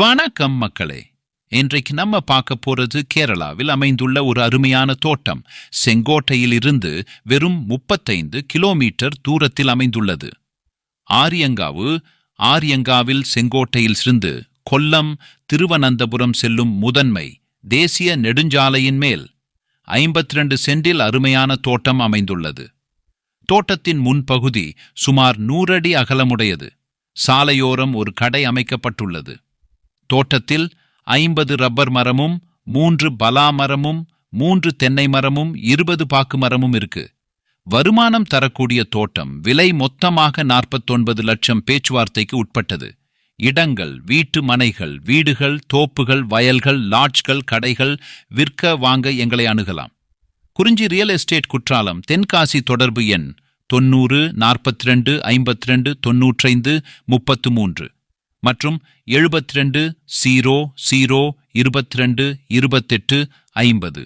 வணக்கம் மக்களே. இன்றைக்கு நம்ம பார்க்க போறது கேரளாவில் அமைந்துள்ள ஒரு அருமையான தோட்டம். செங்கோட்டையில் இருந்து வெறும் முப்பத்தைந்து கிலோமீட்டர் தூரத்தில் அமைந்துள்ளது. ஆரியங்காவு ஆரியங்காவில் செங்கோட்டையில் இருந்து கொல்லம் திருவனந்தபுரம் செல்லும் முதன்மை தேசிய நெடுஞ்சாலையின் மேல் 52 சென்டில் அருமையான தோட்டம் அமைந்துள்ளது. தோட்டத்தின் முன்பகுதி சுமார் நூறடி அகலமுடையது. சாலையோரம் ஒரு கடை அமைக்கப்பட்டுள்ளது. தோட்டத்தில் ஐம்பது ரப்பர் மரமும் மூன்று பலா மரமும் மூன்று தென்னை மரமும் இருபது பாக்கு மரமும் இருக்கு. வருமானம் தரக்கூடிய தோட்டம் விலை மொத்தமாக நாற்பத்தொன்பது லட்சம் பேச்சுவார்த்தைக்கு உட்பட்டது. இடங்கள் வீட்டு மனைகள் வீடுகள் தோப்புகள் வயல்கள் லாட்ஜ்கள் கடைகள் விற்க வாங்க எங்களை அணுகலாம். குறிஞ்சி ரியல் எஸ்டேட் குற்றாலம் தென்காசி தொடர்பு எண் தொன்னூறு நாற்பத்தி ரெண்டு ஐம்பத்தி ரெண்டு தொன்னூற்றைந்து முப்பத்து மூன்று. மற்றும் எழுபத்தி ரெண்டு ஜீரோ ஜீரோ இருபத்தி ரெண்டு இருபத்தெட்டு ஐம்பது.